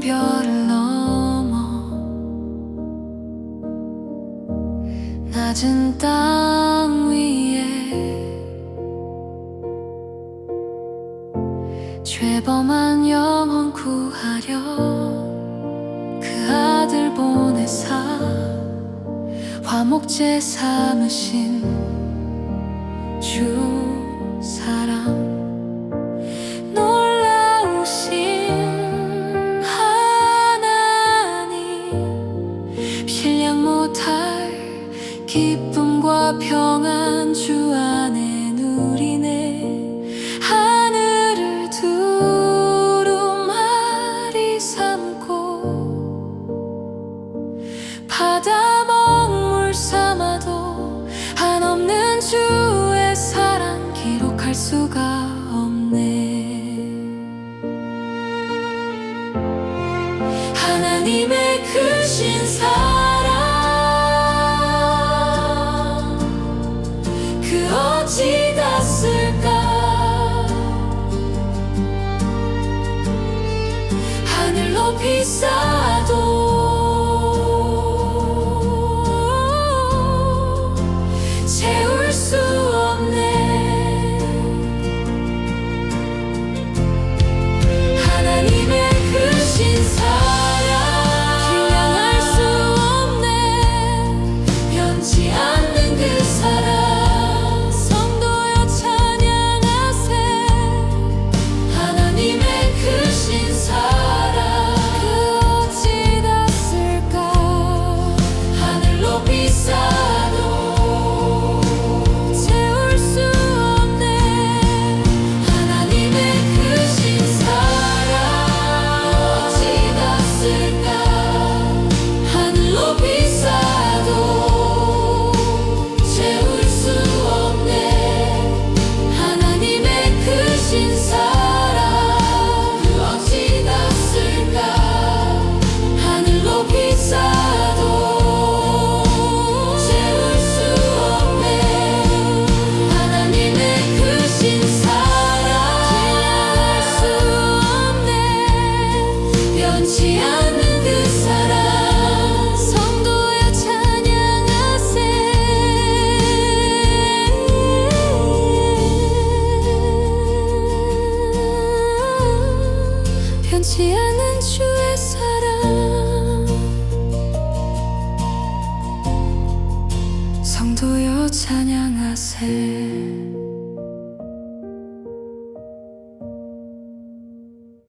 별을 넘어 낮은 땅 위에 죄범한 영혼 구하려 그 아들 보내사 화목제 삼으신 기쁨과 평안 주 안에 누리네. 하늘을 두루마리 삼고 바다 먹물 삼아도 한없는 주의 사랑 기록할 수가 없네. 하나님의 크신 사랑 닿을까? 하늘 높이 쌓아 변치 않는 주의 사랑. 성도여 찬양하세